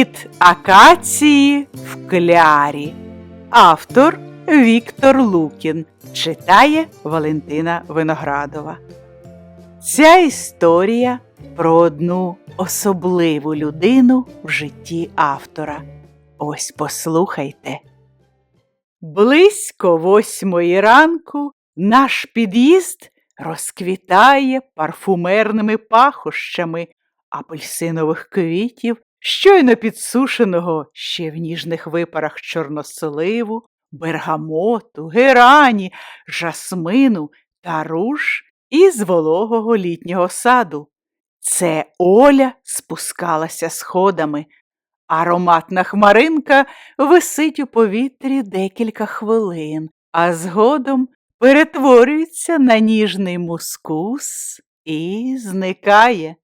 Від акації в клярі. Автор Віктор Лукін читає Валентина Виноградова. Ця історія про одну особливу людину в житті автора. Ось послухайте. Близько восьмої ранку наш під'їзд розквітає парфумерними пахощами апельсинових квітів, щойно підсушеного ще в ніжних випарах чорносливу, бергамоту, герані, жасмину та руж із вологого літнього саду. Це Оля спускалася сходами. Ароматна хмаринка висить у повітрі декілька хвилин, а згодом перетворюється на ніжний мускус і зникає.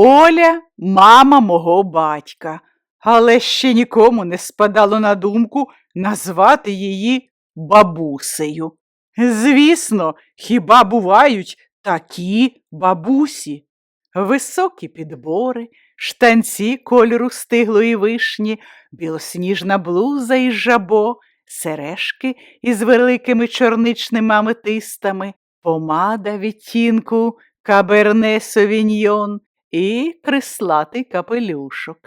Оля мама мого батька, але ще нікому не спадало на думку назвати її бабусею. Звісно, хіба бувають такі бабусі? Високі підбори, штанці кольору стиглої вишні, білосніжна блуза із жабо, сережки із великими чорничними аметистами, помада відтінку каберне совіньйон і крислатий капелюшок.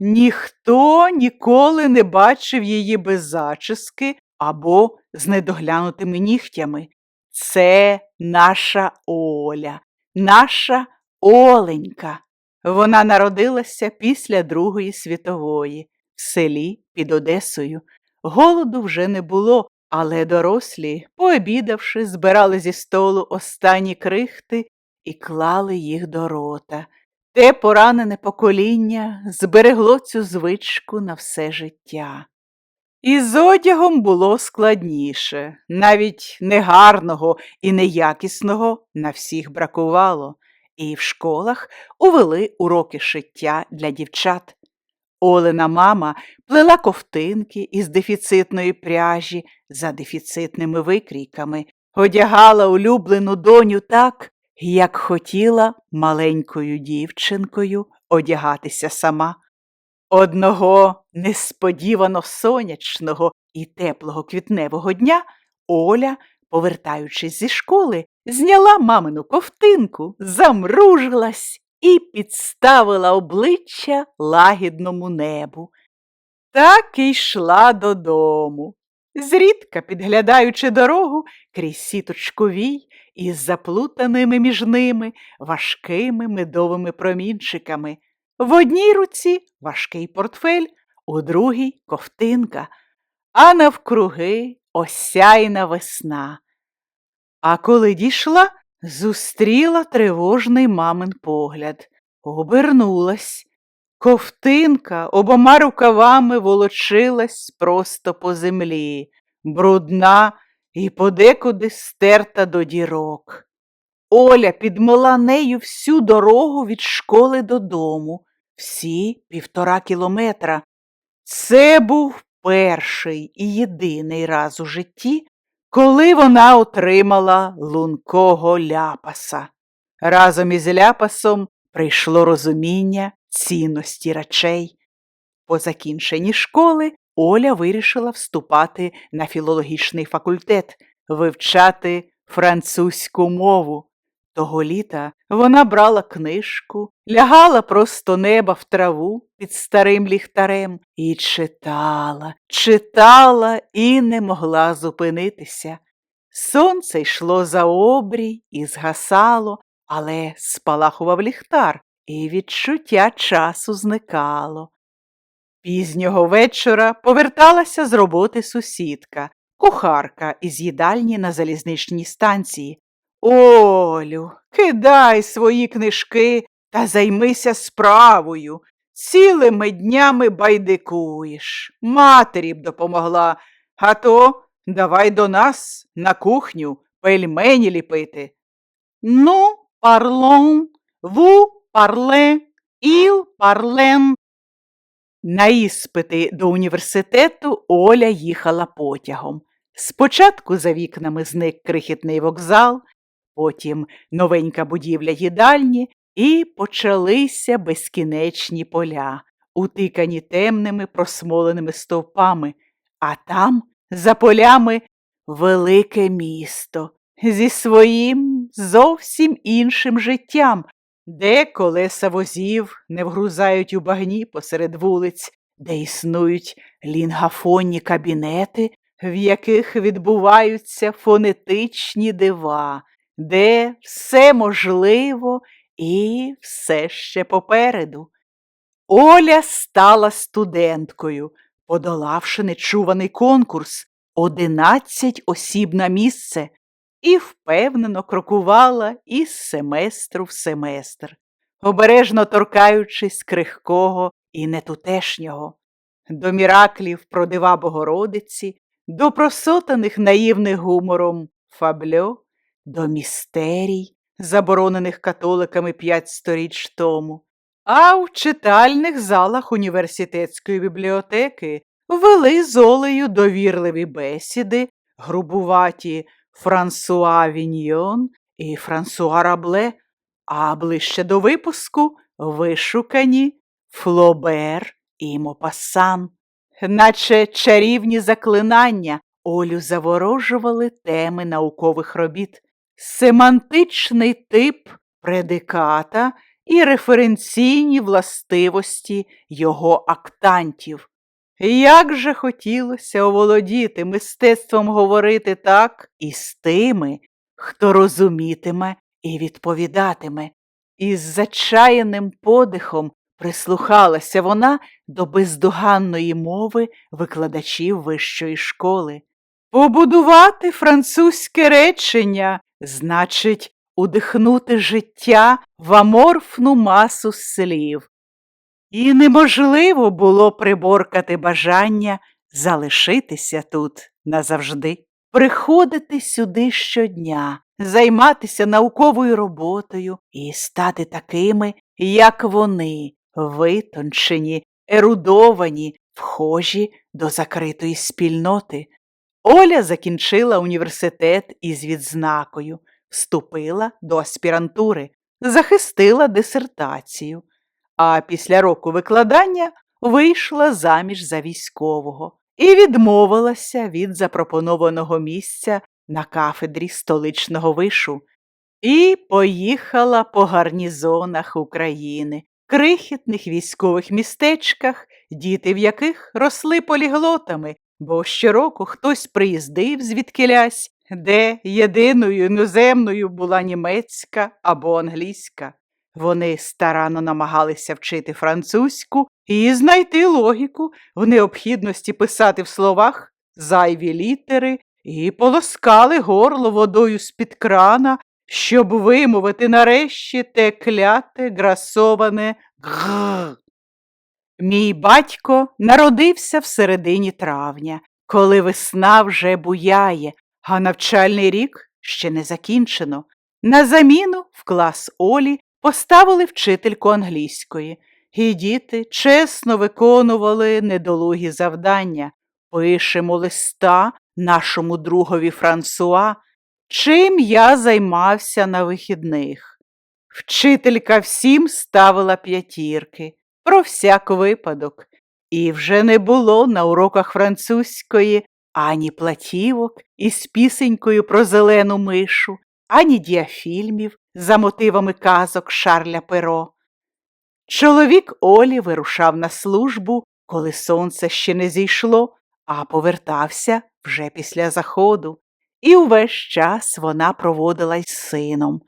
Ніхто ніколи не бачив її без зачіски або з недоглянутими нігтями. Це наша Оля, наша Оленька. Вона народилася після Другої світової в селі під Одесою. Голоду вже не було, але дорослі, пообідавши, збирали зі столу останні крихти і клали їх до рота. Те поранене покоління зберегло цю звичку на все життя. І з одягом було складніше, навіть негарного і неякісного на всіх бракувало, і в школах увели уроки шиття для дівчат. Олена мама плела ковтинки із дефіцитної пряжі за дефіцитними викрійками, одягала улюблену доню так, як хотіла маленькою дівчинкою одягатися сама. Одного несподівано сонячного і теплого квітневого дня Оля, повертаючись зі школи, зняла мамину ковтинку, замружилась і підставила обличчя лагідному небу. Так і йшла додому, зрідка підглядаючи дорогу крізь сіточку вій із заплутаними між ними важкими медовими промінчиками. В одній руці важкий портфель, у другій ковтинка, а навкруги осяйна весна. А коли дійшла, зустріла тривожний мамин погляд, обернулась. Ковтинка обома рукавами волочилась просто по землі, брудна і подекуди стерта до дірок. Оля підмила нею всю дорогу від школи додому, всі півтора кілометра. Це був перший і єдиний раз у житті, коли вона отримала лункого ляпаса. Разом із ляпасом прийшло розуміння цінності речей. По закінченні школи Оля вирішила вступати на філологічний факультет, вивчати французьку мову. Того літа вона брала книжку, лягала просто неба в траву під старим ліхтарем і читала, читала і не могла зупинитися. Сонце йшло за обрій і згасало, але спалахував ліхтар, і відчуття часу зникало. Пізнього вечора поверталася з роботи сусідка, кухарка із їдальні на залізничній станції. Олю, кидай свої книжки та займися справою. Цілими днями байдикуєш. Матері б допомогла, а то давай до нас на кухню пельмені ліпити. Ну, парлон, ву парле, іл парлен. На іспити до університету Оля їхала потягом. Спочатку за вікнами зник крихітний вокзал, потім новенька будівля їдальні, І почалися безкінечні поля, утикані темними просмоленими стовпами, а там, за полями, велике місто зі своїм зовсім іншим життям, де колеса возів не вгрузають у багні посеред вулиць, де існують лінгафонні кабінети, в яких відбуваються фонетичні дива, де все можливо і все ще попереду. Оля стала студенткою, подолавши нечуваний конкурс одинадцять осіб на місце, і впевнено крокувала із семестру в семестр, обережно торкаючись крихкого і нетутешнього, до міраклів про дива Богородиці, до просотаних наївних гумором фабльо, до містерій, заборонених католиками п'ять сторіч тому. А в читальних залах університетської бібліотеки вели з Олею довірливі бесіди, грубуваті Франсуа Віньйон і Франсуа Рабле, а ближче до випуску вишукані Флобер і Мопасан. Наче чарівні заклинання Олю заворожували теми наукових робіт, семантичний тип предиката і референційні властивості його актантів. Як же хотілося оволодіти мистецтвом говорити так і з тими, хто розумітиме і відповідатиме. Із зачаяним подихом прислухалася вона до бездоганної мови викладачів вищої школи. Побудувати французьке речення значить удихнути життя в аморфну масу слів. І неможливо було приборкати бажання залишитися тут назавжди, приходити сюди щодня, займатися науковою роботою і стати такими, як вони, витончені, ерудовані, вхожі до закритої спільноти. Оля закінчила університет із відзнакою, вступила до аспірантури, захистила дисертацію а після року викладання вийшла заміж за військового і відмовилася від запропонованого місця на кафедрі столичного вишу і поїхала по гарнізонах України, крихітних військових містечках, діти в яких росли поліглотами, бо щороку хтось приїздив звідкилясь, де єдиною іноземною була німецька або англійська. Вони старанно намагалися вчити французьку і знайти логіку в необхідності писати в словах зайві літери і полоскали горло водою з-під крана, щоб вимовити нарешті те кляте грасоване г. Мій батько народився в середині травня, коли весна вже буяє, а навчальний рік ще не закінчено. На заміну в клас Олі Поставили вчительку англійської, і діти чесно виконували недолугі завдання. Пишемо листа нашому другові Франсуа, чим я займався на вихідних. Вчителька всім ставила п'ятірки про всяк випадок, і вже не було на уроках французької ані платівок із пісенькою про зелену мишу, ані діафільмів за мотивами казок Шарля Перо. Чоловік Олі вирушав на службу, коли сонце ще не зійшло, а повертався вже після заходу, і увесь час вона проводила із сином.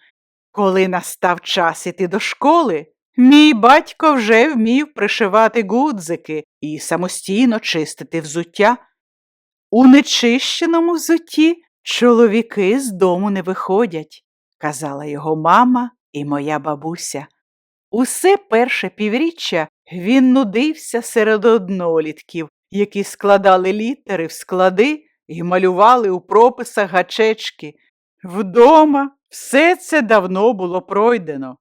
Коли настав час іти до школи, мій батько вже вмів пришивати гудзики і самостійно чистити взуття. У нечищеному взутті Чоловіки з дому не виходять, казала його мама і моя бабуся. Усе перше півріччя він нудився серед однолітків, які складали літери в склади і малювали у прописах гачечки. Вдома все це давно було пройдено.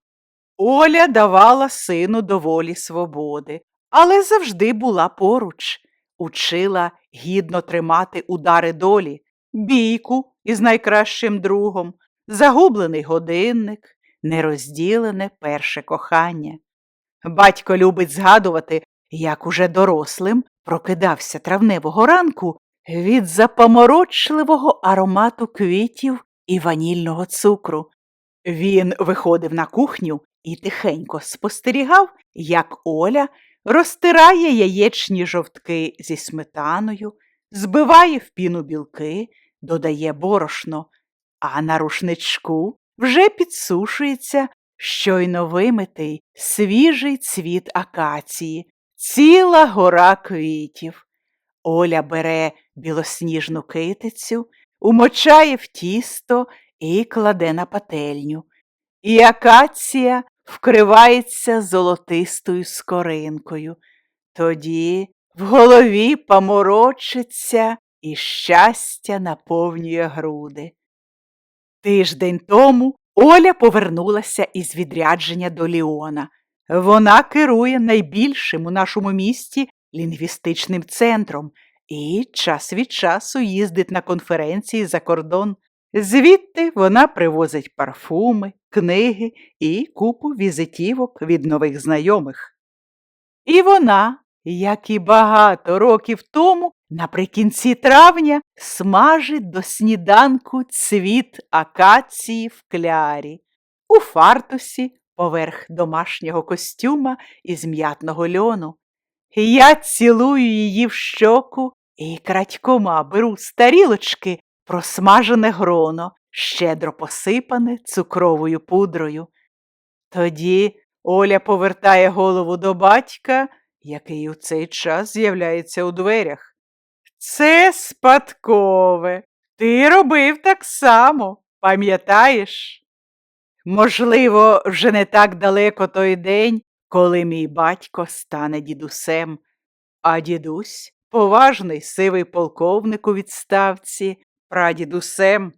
Оля давала сину доволі свободи, але завжди була поруч, учила гідно тримати удари долі бійку із найкращим другом, загублений годинник, нерозділене перше кохання. Батько любить згадувати, як уже дорослим прокидався травневого ранку від запоморочливого аромату квітів і ванільного цукру. Він виходив на кухню і тихенько спостерігав, як Оля розтирає яєчні жовтки зі сметаною, збиває в піну білки, додає борошно, а на рушничку вже підсушується щойно вимитий свіжий цвіт акації, ціла гора квітів. Оля бере білосніжну китицю, умочає в тісто і кладе на пательню. І акація вкривається золотистою скоринкою. Тоді в голові поморочиться і щастя наповнює груди. Тиждень тому Оля повернулася із відрядження до Ліона. Вона керує найбільшим у нашому місті лінгвістичним центром і час від часу їздить на конференції за кордон. Звідти вона привозить парфуми, книги і купу візитівок від нових знайомих. І вона, як і багато років тому, наприкінці травня смажить до сніданку цвіт акації в клярі, у фартусі поверх домашнього костюма із м'ятного льону. Я цілую її в щоку і крадькома беру з тарілочки просмажене гроно, щедро посипане цукровою пудрою. Тоді Оля повертає голову до батька, який у цей час з'являється у дверях. Це спадкове. Ти робив так само, пам'ятаєш? Можливо, вже не так далеко той день, коли мій батько стане дідусем, а дідусь поважний сивий полковник у відставці, прадідусем.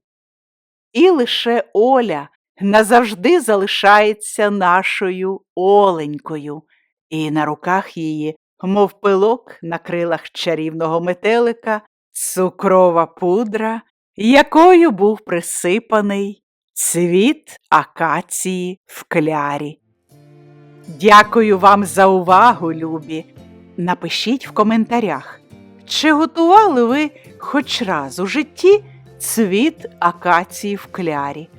І лише Оля назавжди залишається нашою Оленькою, і на руках її, мов пилок на крилах чарівного метелика, цукрова пудра, якою був присипаний цвіт акації в клярі. Дякую вам за увагу, любі. Напишіть в коментарях, чи готували ви хоч раз у житті цвіт акації в клярі.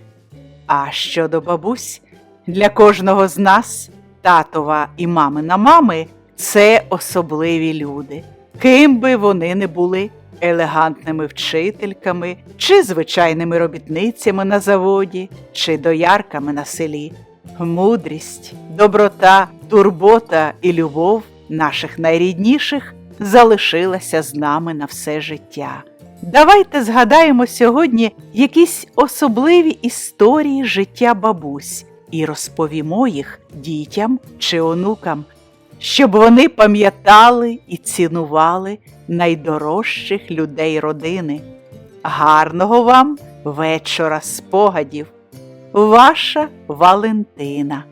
А щодо бабусь, для кожного з нас, татова і мамина мами, це особливі люди, ким би вони не були елегантними вчительками, чи звичайними робітницями на заводі, чи доярками на селі. Мудрість, доброта, турбота і любов наших найрідніших залишилася з нами на все життя. Давайте згадаємо сьогодні якісь особливі історії життя бабусь і розповімо їх дітям чи онукам, щоб вони пам'ятали і цінували найдорожчих людей родини. Гарного вам вечора спогадів! Ваша Валентина